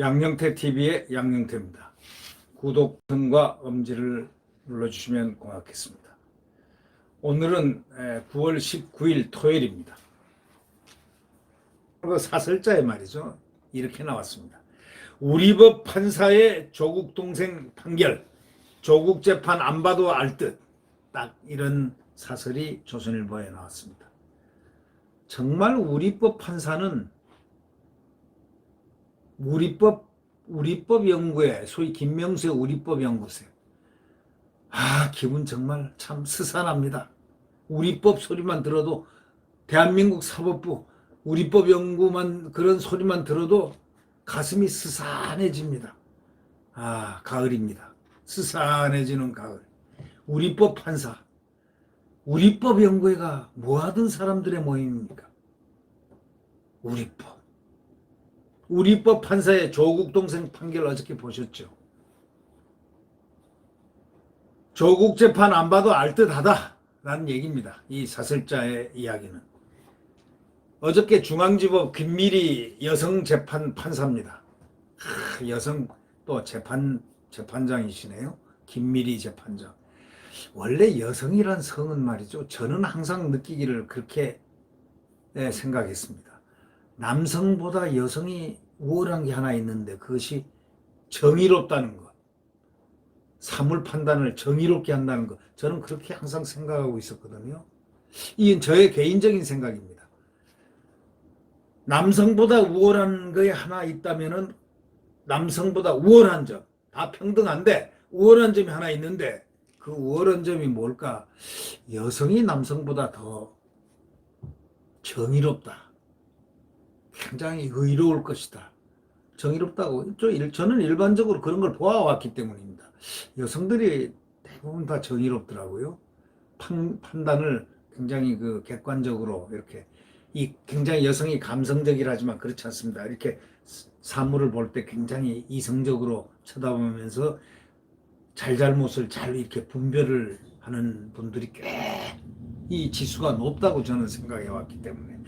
양영태 TV의 양영태입니다. 구독 버튼과 엄지를 눌러주시면 고맙겠습니다. 오늘은 9월 19일 토요일입니다. 그 사설자의 말이죠. 이렇게 나왔습니다. 우리 법 판사의 조국 동생 판결, 조국 재판 안 봐도 알 듯. 딱 이런 사설이 조선일보에 나왔습니다. 정말 우리 법 판사는 우리법 우리법 연구회 소위 김명수의 우리법 연구소 아 기분 정말 참 스산합니다. 우리법 소리만 들어도 대한민국 사법부 우리법 연구만 그런 소리만 들어도 가슴이 스산해집니다. 아 가을입니다. 스산해지는 가을. 우리법 판사 우리법 연구회가 뭐하던 사람들의 모임입니까? 우리법 우리법 판사의 조국 동생 판결 어저께 보셨죠? 조국 재판 안 봐도 알 듯하다 라는 얘기입니다. 이 사설자의 이야기는. 어저께 중앙지법 김미리 여성 재판 판사입니다. 하, 여성 또 재판 재판장이시네요. 김미리 재판장. 원래 여성이란 성은 말이죠. 저는 항상 느끼기를 그렇게 예, 생각했습니다. 남성보다 여성이 우월한 게 하나 있는데 그것이 정의롭다는 것. 사물 판단을 정의롭게 한다는 것. 저는 그렇게 항상 생각하고 있었거든요. 이건 저의 개인적인 생각입니다. 남성보다 우월한 거에 하나 있다면은 남성보다 우월한 점. 다 평등한데 우월한 점이 하나 있는데 그 우월한 점이 뭘까? 여성이 남성보다 더 정의롭다. 굉장히 의로울 것이다. 정의롭다고. 저는 일반적으로 그런 걸 보아왔기 때문입니다. 여성들이 대부분 다 정의롭더라고요. 판, 판단을 굉장히 그 객관적으로 이렇게 이 굉장히 여성이 감성적이라지만 그렇지 않습니다. 이렇게 사물을 볼 때 굉장히 이성적으로 쳐다보면서 잘잘못을 잘 이렇게 분별을 하는 분들이 꽤 이 지수가 높다고 저는 생각해 왔기 때문에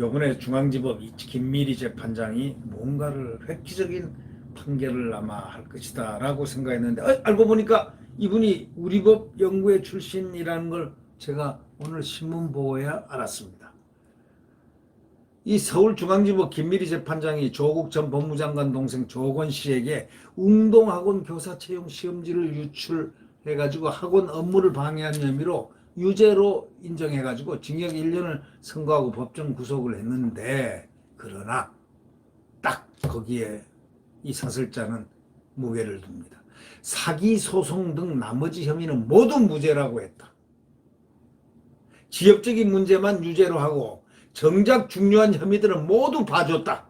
요번에 중앙지법 김미리 재판장이 뭔가를 획기적인 판결을 아마 할 것이다 라고 생각했는데 어, 알고 보니까 이분이 우리법 연구회 출신이라는 걸 제가 오늘 신문 보고야 알았습니다. 이 서울중앙지법 김미리 재판장이 조국 전 법무장관 동생 조건 씨에게 웅동학원 교사 채용 시험지를 유출해가지고 학원 업무를 방해한 혐의로 유죄로 인정해가지고 징역 1년을 선고하고 법정 구속을 했는데 그러나 딱 거기에 이 사설자는 무게를 둡니다. 사기 소송 등 나머지 혐의는 모두 무죄라고 했다. 지역적인 문제만 유죄로 하고 정작 중요한 혐의들은 모두 봐줬다.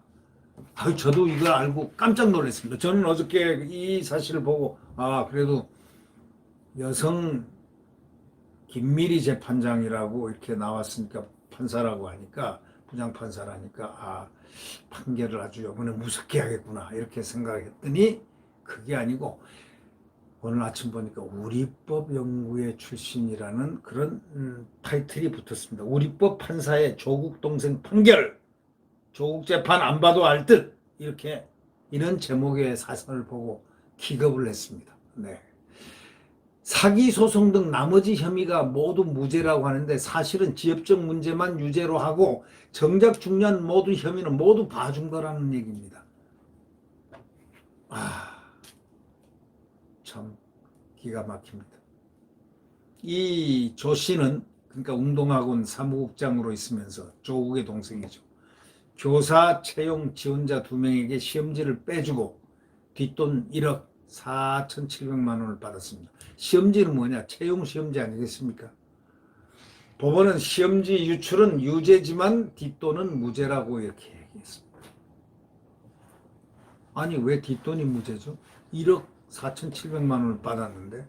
아유, 저도 이걸 알고 깜짝 놀랐습니다. 저는 어저께 이 사실을 보고 아 그래도 여성 김미리 재판장이라고 이렇게 나왔으니까 판사라고 하니까 부장 판사라니까 아 판결을 아주 이번에 무섭게 하겠구나 이렇게 생각했더니 그게 아니고 오늘 아침 보니까 우리법 연구회 출신이라는 그런 음, 타이틀이 붙었습니다. 우리법 판사의 조국 동생 판결 조국 재판 안 봐도 알 듯 이렇게 이런 제목의 사설을 보고 기겁을 했습니다. 네. 사기 소송 등 나머지 혐의가 모두 무죄라고 하는데 사실은 지역적 문제만 유죄로 하고 정작 중요한 모든 혐의는 모두 봐준 거라는 얘기입니다. 아, 참 기가 막힙니다. 이 조 씨는 그러니까 운동학원 사무국장으로 있으면서 조국의 동생이죠. 교사 채용 지원자 두 명에게 시험지를 빼주고 뒷돈 1억 4,700만 원을 받았습니다. 시험지는 뭐냐? 채용 시험지 아니겠습니까? 법원은 시험지 유출은 유죄지만 뒷돈은 무죄라고 이렇게 얘기했습니다. 아니 왜 뒷돈이 무죄죠? 1억 4,700만 원을 받았는데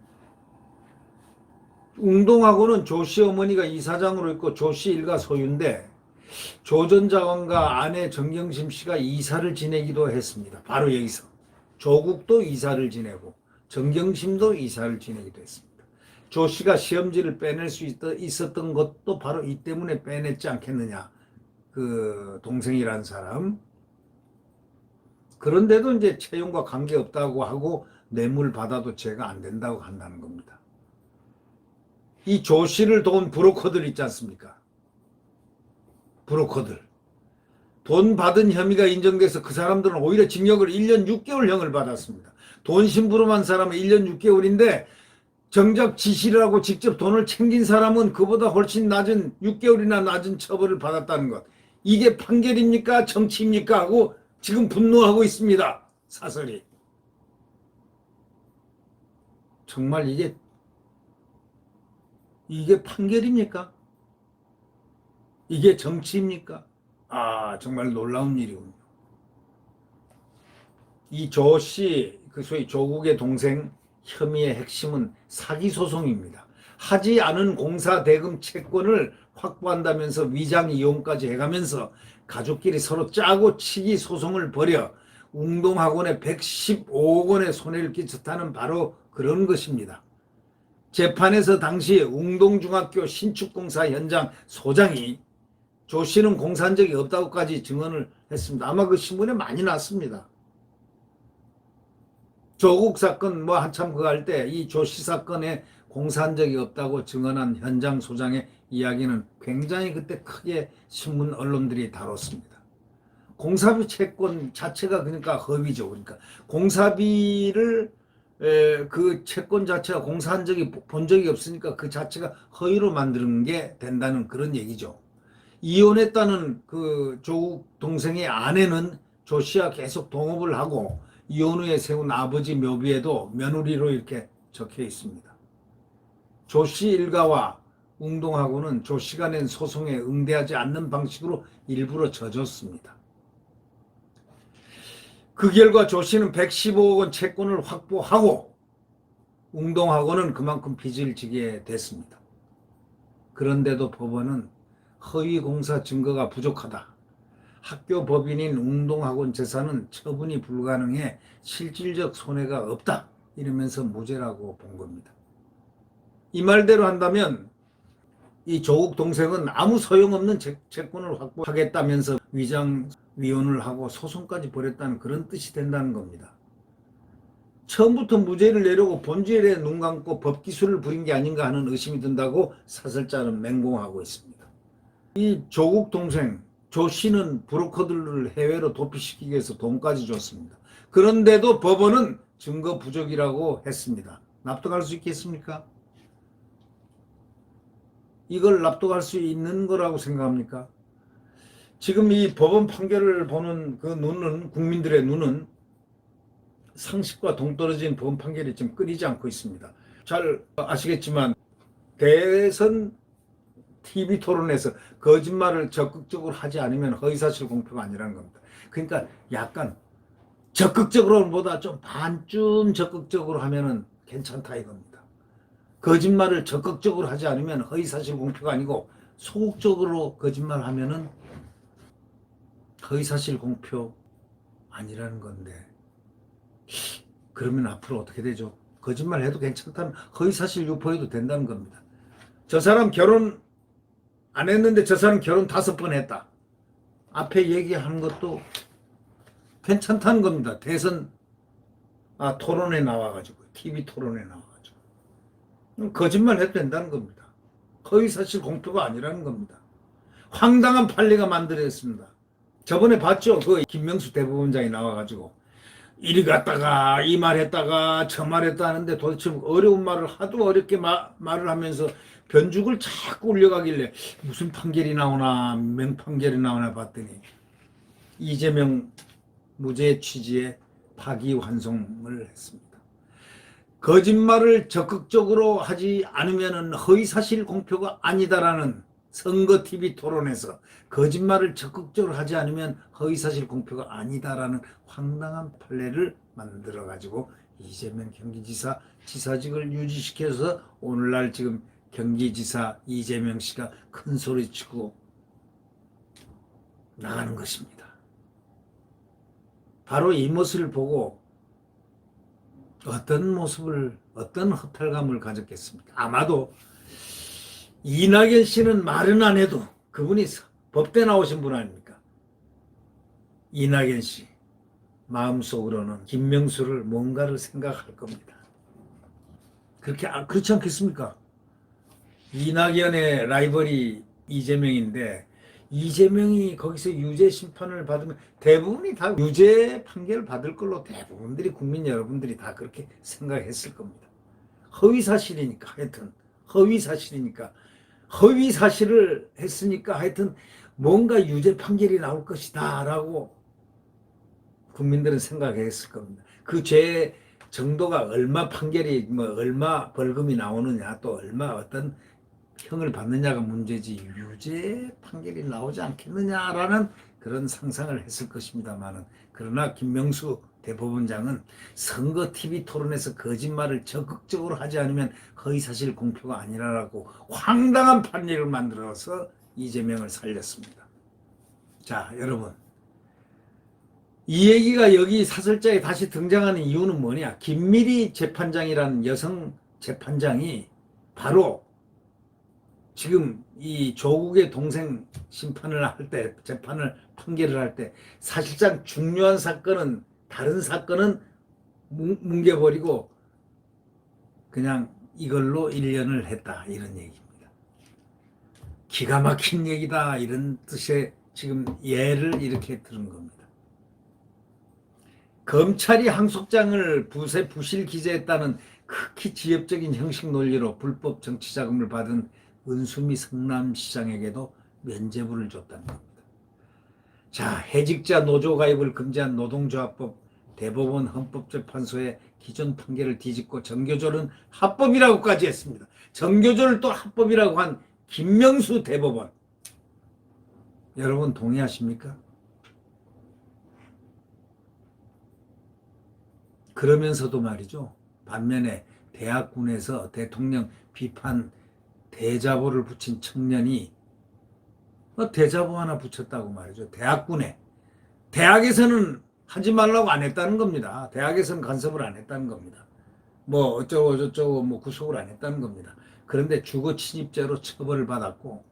웅동하고는 조씨 어머니가 이사장으로 있고 조씨 일가 소유인데 조전 장관과 아내 정경심 씨가 이사를 지내기도 했습니다. 바로 여기서 조국도 이사를 지내고 정경심도 이사를 지내기도 했습니다. 조 씨가 시험지를 빼낼 수 있었던 것도 바로 이 때문에 빼냈지 않겠느냐. 그 동생이란 사람. 그런데도 이제 채용과 관계없다고 하고 뇌물 받아도 죄가 안 된다고 한다는 겁니다. 이 조 씨를 도운 브로커들 있지 않습니까? 브로커들. 돈 받은 혐의가 인정돼서 그 사람들은 오히려 징역을 1년 6개월형을 받았습니다. 돈 심부름한 사람은 1년 6개월인데 정작 지시라고 직접 돈을 챙긴 사람은 그보다 훨씬 낮은 6개월이나 낮은 처벌을 받았다는 것. 이게 판결입니까? 정치입니까? 하고 지금 분노하고 있습니다. 사설이. 정말 이게 이게 판결입니까? 이게 정치입니까? 아, 정말 놀라운 일이군요. 이 조 씨, 그 소위 조국의 동생 혐의의 핵심은 사기 소송입니다. 하지 않은 공사 대금 채권을 확보한다면서 위장 이용까지 해가면서 가족끼리 서로 짜고 치기 소송을 벌여 웅동학원에 115억 원의 손해를 끼쳤다는 바로 그런 것입니다. 재판에서 당시 웅동중학교 신축공사 현장 소장이 조 씨는 공사한 적이 없다고까지 증언을 했습니다. 아마 그 신문에 많이 났습니다. 조국 사건 뭐 한참 그거 할때 이 조 씨 사건에 공사한 적이 없다고 증언한 현장 소장의 이야기는 굉장히 그때 크게 신문 언론들이 다뤘습니다. 공사비 채권 자체가 그러니까 허위죠. 그러니까 공사비를 에, 그 채권 자체가 공사한 적이 본 적이 없으니까 그 자체가 허위로 만드는 게 된다는 그런 얘기죠. 이혼했다는 그 조국 동생의 아내는 조 씨와 계속 동업을 하고 이혼 후에 세운 아버지 묘비에도 며느리로 이렇게 적혀 있습니다. 조 씨 일가와 웅동하고는 조 씨가 낸 소송에 응대하지 않는 방식으로 일부러 져줬습니다. 그 결과 조 씨는 115억 원 채권을 확보하고 웅동하고는 그만큼 빚을 지게 됐습니다. 그런데도 법원은 허위 공사 증거가 부족하다. 학교 법인인 웅동학원 재산은 처분이 불가능해 실질적 손해가 없다. 이러면서 무죄라고 본 겁니다. 이 말대로 한다면 이 조국 동생은 아무 소용없는 채, 채권을 확보하겠다면서 위장 위원을 하고 소송까지 벌였다는 그런 뜻이 된다는 겁니다. 처음부터 무죄를 내려고 본질에 눈 감고 법 기술을 부린 게 아닌가 하는 의심이 든다고 사설자는 맹공하고 있습니다. 이 조국 동생 조 씨는 브로커들을 해외로 도피시키기 위해서 돈까지 줬습니다. 그런데도 법원은 증거 부족이라고 했습니다. 납득할 수 있겠습니까? 이걸 납득할 수 있는 거라고 생각합니까? 지금 이 법원 판결을 보는 그 눈은 국민들의 눈은 상식과 동떨어진 법원 판결이 지금 끊이지 않고 있습니다. 잘 아시겠지만 대선 TV 토론에서 거짓말을 적극적으로 하지 않으면 허위사실 공표가 아니라는 겁니다. 그러니까 약간 적극적으로보다 좀 반쯤 적극적으로 하면은 괜찮다 이겁니다. 거짓말을 적극적으로 하지 않으면 허위사실 공표가 아니고 소극적으로 거짓말 하면은 허위사실 공표 아니라는 건데 그러면 앞으로 어떻게 되죠? 거짓말 해도 괜찮다면 허위사실 유포해도 된다는 겁니다. 저 사람 결혼 안 했는데 저 사람 결혼 다섯 번 했다. 앞에 얘기하는 것도 괜찮다는 겁니다. 대선 아, 토론에 나와가지고 TV 토론에 나와가지고 거짓말 해도 된다는 겁니다. 허위사실 공표가 아니라는 겁니다. 황당한 판례가 만들어졌습니다. 저번에 봤죠? 그 김명수 대법원장이 나와가지고 이리 갔다가 이 말 했다가 저 말 했다 하는데 도대체 어려운 말을 하도 어렵게 마, 말을 하면서 변죽을 자꾸 올려가길래 무슨 판결이 나오나 맹판결이 나오나 봤더니 이재명 무죄 취지의 파기환송을 했습니다. 거짓말을 적극적으로 하지 않으면 허위사실 공표가 아니다라는 선거 TV 토론에서 거짓말을 적극적으로 하지 않으면 허위사실 공표가 아니다라는 황당한 판례를 만들어 가지고 이재명 경기지사 지사직을 유지시켜서 오늘날 지금 경기지사 이재명 씨가 큰 소리 치고 나가는 것입니다. 바로 이 모습을 보고 어떤 모습을 어떤 허탈감을 가졌겠습니까? 아마도 이낙연 씨는 말은 안 해도 그분이 법대 나오신 분 아닙니까? 이낙연 씨 마음속으로는 김명수를 뭔가를 생각할 겁니다. 그렇게 아, 그렇지 않겠습니까? 이낙연의 라이벌이 이재명인데 이재명이 거기서 유죄 심판을 받으면 대부분이 다 유죄 판결을 받을 걸로 대부분들이 국민 여러분들이 다 그렇게 생각했을 겁니다. 허위 사실이니까 하여튼 허위 사실이니까 허위 사실을 했으니까 하여튼 뭔가 유죄 판결이 나올 것이다라고 국민들은 생각했을 겁니다. 그죄 정도가 얼마 판결이 뭐 얼마 벌금이 나오느냐 또 얼마 어떤 형을 받느냐가 문제지 유죄 판결이 나오지 않겠느냐라는 그런 상상을 했을 것입니다만은 그러나 김명수 대법원장은 선거 TV 토론에서 거짓말을 적극적으로 하지 않으면 허위사실 공표가 아니라라고 황당한 판례를 만들어서 이재명을 살렸습니다. 자, 여러분. 이 얘기가 여기 사설자에 다시 등장하는 이유는 뭐냐? 김미리 재판장이라는 여성 재판장이 바로 지금 이 조국의 동생 심판을 할 때, 재판을 판결을 할 때 사실상 중요한 사건은 다른 사건은 뭉- 뭉개버리고 그냥 이걸로 1년을 했다 이런 얘기입니다. 기가 막힌 얘기다 이런 뜻의 지금 예를 이렇게 들은 겁니다. 검찰이 항소장을 부세 부실 기재했다는 극히 지엽적인 형식 논리로 불법 정치 자금을 받은 은수미 성남시장에게도 면죄부를 줬다는 겁니다. 자, 해직자 노조 가입을 금지한 노동조합법 대법원 헌법재판소의 기존 판결을 뒤집고 정교조는 합법이라고까지 했습니다. 정교조를 또 합법이라고 한 김명수 대법원. 여러분 동의하십니까? 그러면서도 말이죠. 반면에 대학군에서 대통령 비판 대자보를 붙인 청년이 어, 대자보 하나 붙였다고 말이죠. 대학군에. 대학에서는 하지 말라고 안 했다는 겁니다. 대학에서는 간섭을 안 했다는 겁니다. 뭐 어쩌고 저쩌고 뭐 구속을 안 했다는 겁니다. 그런데 주거 침입죄로 처벌을 받았고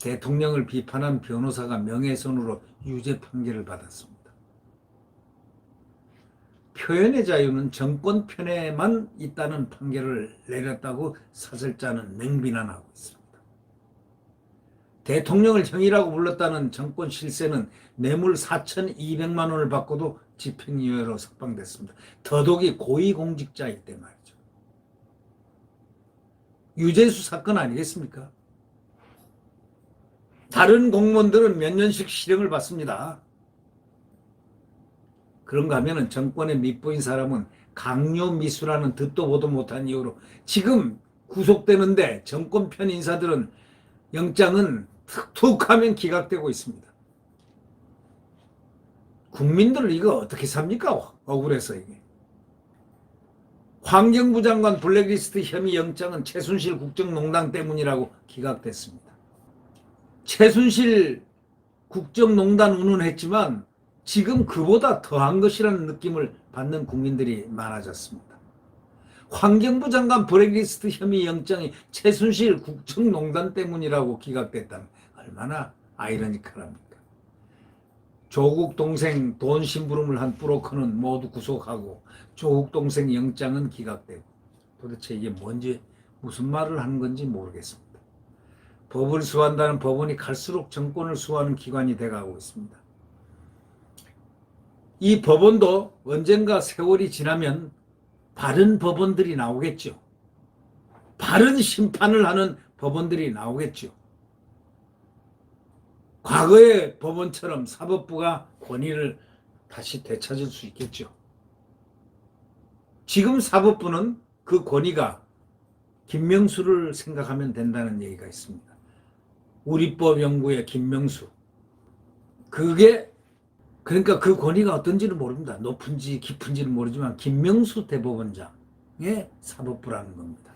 대통령을 비판한 변호사가 명예훼손으로 유죄 판결을 받았습니다. 표현의 자유는 정권 편에만 있다는 판결을 내렸다고 사설자는 맹비난하고 있습니다. 대통령을 형이라고 불렀다는 정권 실세는 뇌물 4,200만 원을 받고도 집행유예로 석방됐습니다. 더더욱이 고위공직자일 때 말이죠. 유재수 사건 아니겠습니까? 다른 공무원들은 몇 년씩 실형을 받습니다. 그런가 하면은 정권에 밑보인 사람은 강요 미수라는 듣도 보도 못한 이유로 지금 구속되는데 정권 편 인사들은 영장은 툭툭 하면 기각되고 있습니다. 국민들 이거 어떻게 삽니까? 억울해서 이게. 환경부 장관 블랙리스트 혐의 영장은 최순실 국정농단 때문이라고 기각됐습니다. 최순실 국정농단 운운했지만 지금 그보다 더한 것이라는 느낌을 받는 국민들이 많아졌습니다. 환경부 장관 블랙리스트 혐의 영장이 최순실 국정농단 때문이라고 기각됐다면 얼마나 아이러니컬합니까? 조국 동생 돈 심부름을 한 브로커는 모두 구속하고 조국 동생 영장은 기각되고 도대체 이게 뭔지 무슨 말을 하는 건지 모르겠습니다. 법을 수호한다는 법원이 갈수록 정권을 수호하는 기관이 돼가고 있습니다. 이 법원도 언젠가 세월이 지나면 바른 법원들이 나오겠죠. 바른 심판을 하는 법원들이 나오겠죠. 과거의 법원처럼 사법부가 권위를 다시 되찾을 수 있겠죠. 지금 사법부는 그 권위가 김명수를 생각하면 된다는 얘기가 있습니다. 우리법 연구의 김명수. 그게 그러니까 그 권위가 어떤지는 모릅니다. 높은지 깊은지는 모르지만 김명수 대법원장의 사법부라는 겁니다.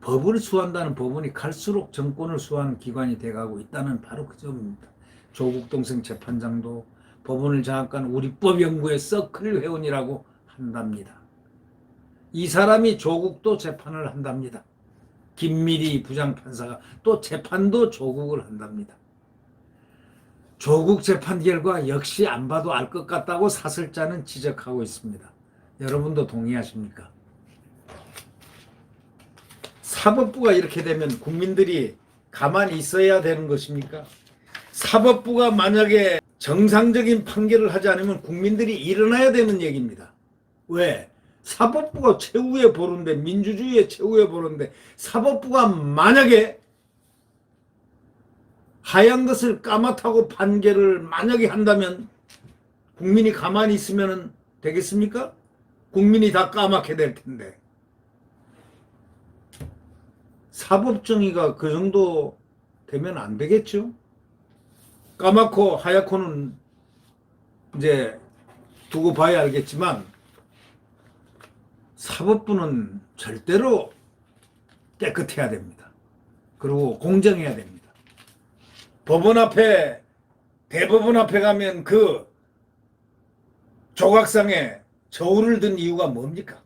법을 수호한다는 법원이 갈수록 정권을 수호하는 기관이 돼가고 있다는 바로 그 점입니다. 조국 동생 재판장도 법원을 장악한 우리법 연구의 서클 회원이라고 한답니다. 이 사람이 조국도 재판을 한답니다. 김미리 부장판사가 또 재판도 조국을 한답니다. 조국 재판 결과 역시 안 봐도 알 것 같다고 사설자는 지적하고 있습니다. 여러분도 동의하십니까? 사법부가 이렇게 되면 국민들이 가만히 있어야 되는 것입니까? 사법부가 만약에 정상적인 판결을 하지 않으면 국민들이 일어나야 되는 얘기입니다. 왜? 사법부가 최후의 보루인데 민주주의의 최후의 보루인데 사법부가 만약에 하얀 것을 까맣다고 판결을 만약에 한다면 국민이 가만히 있으면 되겠습니까? 국민이 다 까맣게 될 텐데 사법 정의가 그 정도 되면 안 되겠죠? 까맣고 하얗고는 이제 두고 봐야 알겠지만 사법부는 절대로 깨끗해야 됩니다. 그리고 공정해야 됩니다. 법원 앞에 대법원 앞에 가면 그 조각상에 저울을 든 이유가 뭡니까?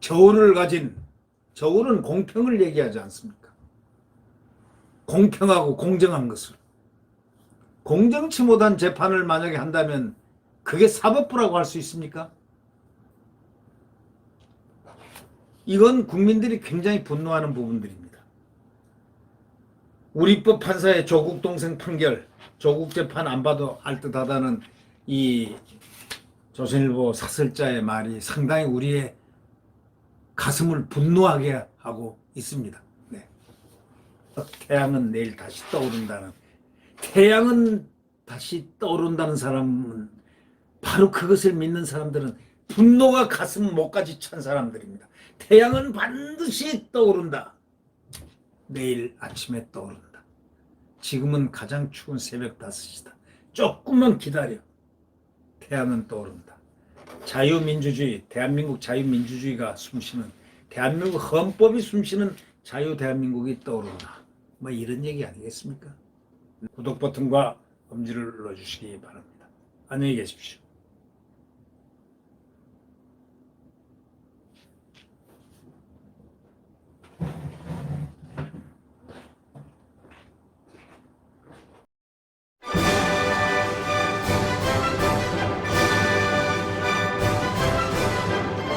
저울을 가진 저울은 공평을 얘기하지 않습니까? 공평하고 공정한 것을 공정치 못한 재판을 만약에 한다면 그게 사법부라고 할 수 있습니까? 이건 국민들이 굉장히 분노하는 부분들입니다. 우리법 판사의 조국 동생 판결, 조국 재판 안 봐도 알 듯하다는 이 조선일보 사설자의 말이 상당히 우리의 가슴을 분노하게 하고 있습니다. 네. 태양은 내일 다시 떠오른다는 태양은 다시 떠오른다는 사람은 바로 그것을 믿는 사람들은 분노가 가슴 목까지 찬 사람들입니다. 태양은 반드시 떠오른다. 내일 아침에 떠오른다. 지금은 가장 추운 새벽 5시다. 조금만 기다려. 태양은 떠오른다. 자유민주주의, 대한민국 자유민주주의가 숨쉬는 대한민국 헌법이 숨쉬는 자유대한민국이 떠오른다. 뭐 이런 얘기 아니겠습니까? 구독 버튼과 엄지를 눌러주시기 바랍니다. 안녕히 계십시오.